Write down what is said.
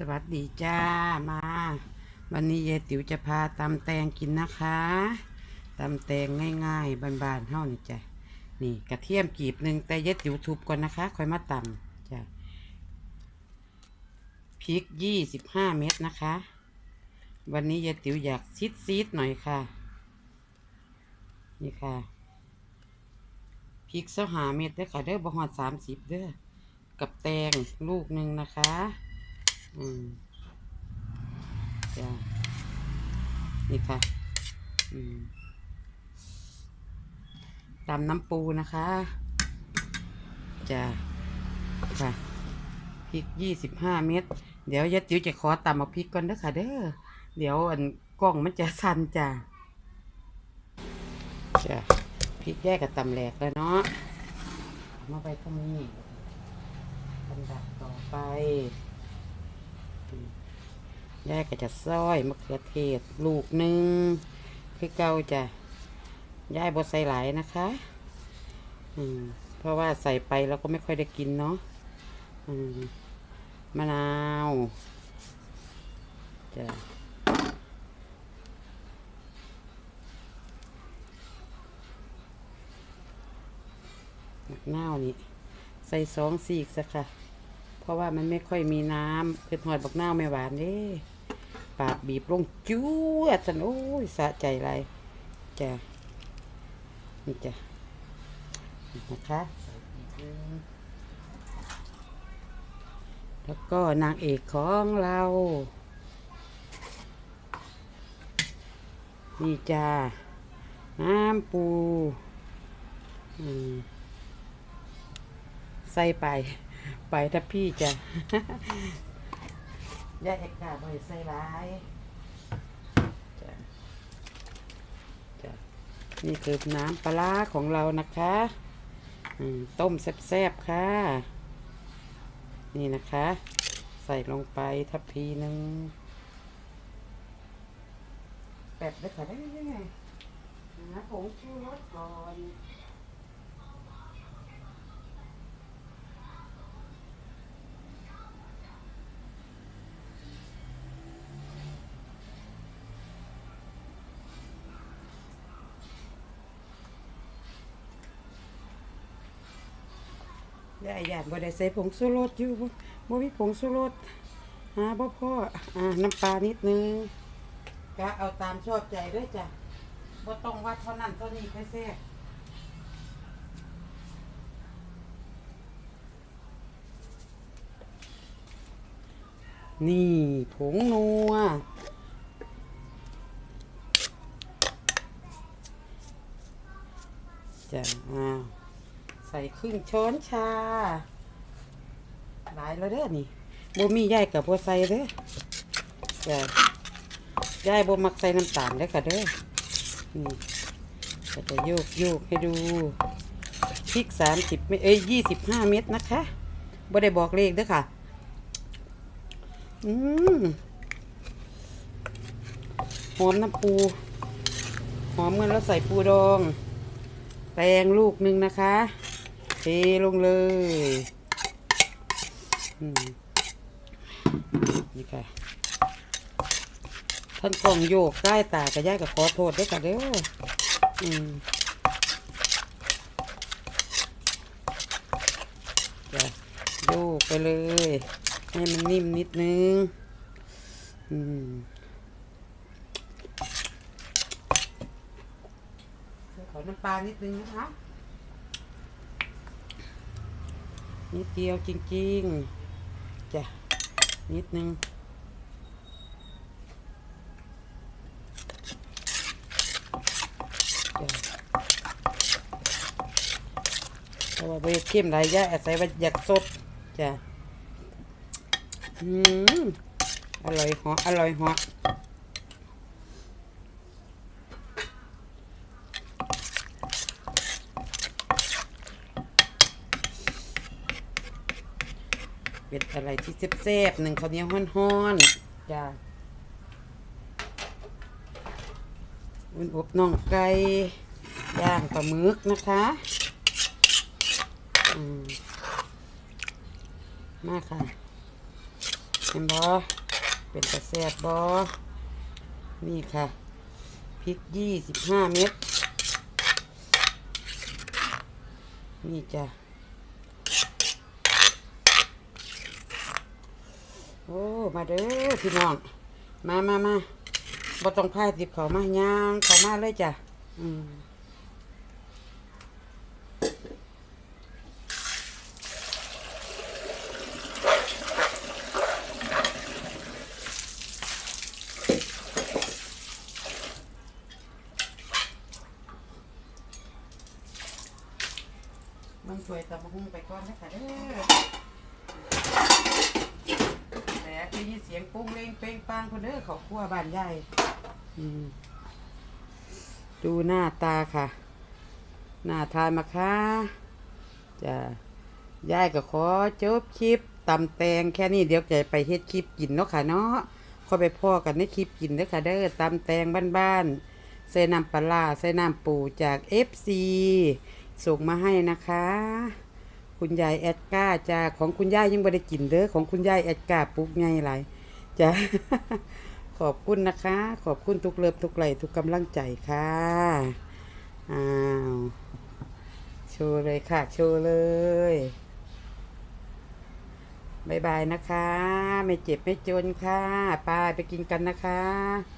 สวัสดีจ้ามา วันนี้ยายติ๋วจะพาตำแตงกินนะคะตำแตงง่ายๆบานๆเท่านี่จ้ะนี่กระเทียมกีบหนึ่งแต่ยายติ๋วทุบก่อนนะคะค่อยมาตำจ้ะพริกยี่สิบห้าเม็ดนะคะ วันนี้ยายติ๋วอยากซีดซีดๆหน่อยค่ะ นี่ค่ะพริกเสาหาเม็ดเด้อค่ะเด้อบะฮอดสามสิบเด้อกับแตงลูกหนึ่งนะคะ อืมจ้านี่ค่ะ อืมตำน้ำปูนะคะจ้าค่ะพริกยี่สิบห้าเม็ดเดี๋ยวยัดจิ๋วจะขอตำเอาพริกก่อนเด้อค่ะเด้อเดี๋ยวอันกล้องมันจะสั่นจ้าจ้าพริกแยกกับตำแหลกแล้วเนาะมาไปตรงนี้ลำดับต่อไป ยายก็จะซอยมะเขือเทศลูกหนึ่งคือเก่าจะยายบดใส่หลายนะคะ อืม เพราะว่าใส่ไปเราก็ไม่ค่อยได้กินเนาะอืมมะนาวจะมะนาวนี่ใส่สองสีกซะค่ะ เพราะว่ามันไม่ค่อยมีน้ำคือหอดบักนาวไม่หวานเด้ ปากบีบลงจู้ดสันโอ้ยสะใจไรจ้ะนี่จ้ะนะคะแล้วก็นางเอกของเรา นี่จ้า น้ำปูใส่ไป ไปถ้าพี่จะ ย่าเอกกาบ่อยใส่ร้ายจ้ะจ้ะนี่คือน้ำปลาร้าของเรานะคะอืมต้มแซ่บๆค่ะ นี่นะคะ ใส่ลงไปทัพพีหนึ่งแปบได้ค่ะได้ยังไงหาผงชูรสก่อน ยายหยาดบ่ได้ใส่ผงชูรสอยู่บ่บ่มีผงชูรสหาบ่พ่ออ่าน้ำปลานิดนึงก็เอาตามชอบใจด้วยจ้ะบ่ต้องวัดเท่านั้นเท่านี้ไปแซ่บนี่ผงนัวจ้ะอ้าว ใส่ครึ่งช้อนชา หลายแล้วเด้อนี่บ่มีย่ายกับบ่ใส่เด้อจ้ะย่ายบ่มักใส่น้ำตาลเด้อค่ะเด้อนี่ก็จะโยกโยกให้ดูพริกสามสิบเอ้ยยี่สิบห้าเม็ดนะคะบ่ได้บอกเลขเด้อค่ะ อืมหอมน้ำปูหอมเมื่อเราใส่ปูดองแตงลูกหนึ่งนะคะ ลงเลยอืมนี่ค่ะ ท่านกล่องโยกใต้ตากระย่ายกับขอโทษด้วยค่ะเด้ออืมจะโยกไปเลย ให้มันนิ่มนิดนึง อืมขอน้ำปลานิดนึงนะคะ นิดเดียวจริงๆจ้ะนิดนึงจ้ะเพราะว่าไปเข้มหลายอยางอาศัยว่าอยากสดจ้ะอืมอร่อยเหออร่อยเหอ อะไรที่แซ่บๆหนึ่งข้าวเหนียวฮ้อนๆจ้าอุ่นอบน่องไก่ย่างปลาหมึกนะคะอืมมาค่ะห็นบอเป็นกระแซบบอนี่ค่ะ พริกยี่สิบห้าเม็ดนี่จ้ะ โอ้ มาเด้อพี่น้อง มามามาบ่ต้องพายติบเขามาย่างเขามาเลยจ้ะ อืมมันสวยแตะบุ้งไปก่อนนะคะเด้อ ได้ยินเสียงปุ้งเล่งเป้งปังคนเด้อเขาครัวบ้านใหญ่อืมดูหน้าตาค่ะ หน้าทานมาค่ะจะยายก็ขอจบคลิปตำแตงแค่นี้เดี๋ยวจะไปเฮ็ดคลิปกินเนาะค่ะเนาะขอไปพ่อกันในคลิปกินเด้อค่ะเด้อตำแตงบ้านๆใส่น้ำปลาใส่น้ำปูจาก FC ส่งมาให้นะคะ คุณยายแอดก้าจ้าของคุณยายยังไม่ได้กินเด้อของคุณยายแอดก้าปลูกไงไรจ้าขอบคุณนะคะ ขอบคุณทุกเลิฟทุกไหลทุกกำลังใจค่ะอ้าวโชว์เลยค่ะ โชว์เลยบายบายนะคะ ไม่เจ็บไม่จนค่ะไปไปกินกันนะคะ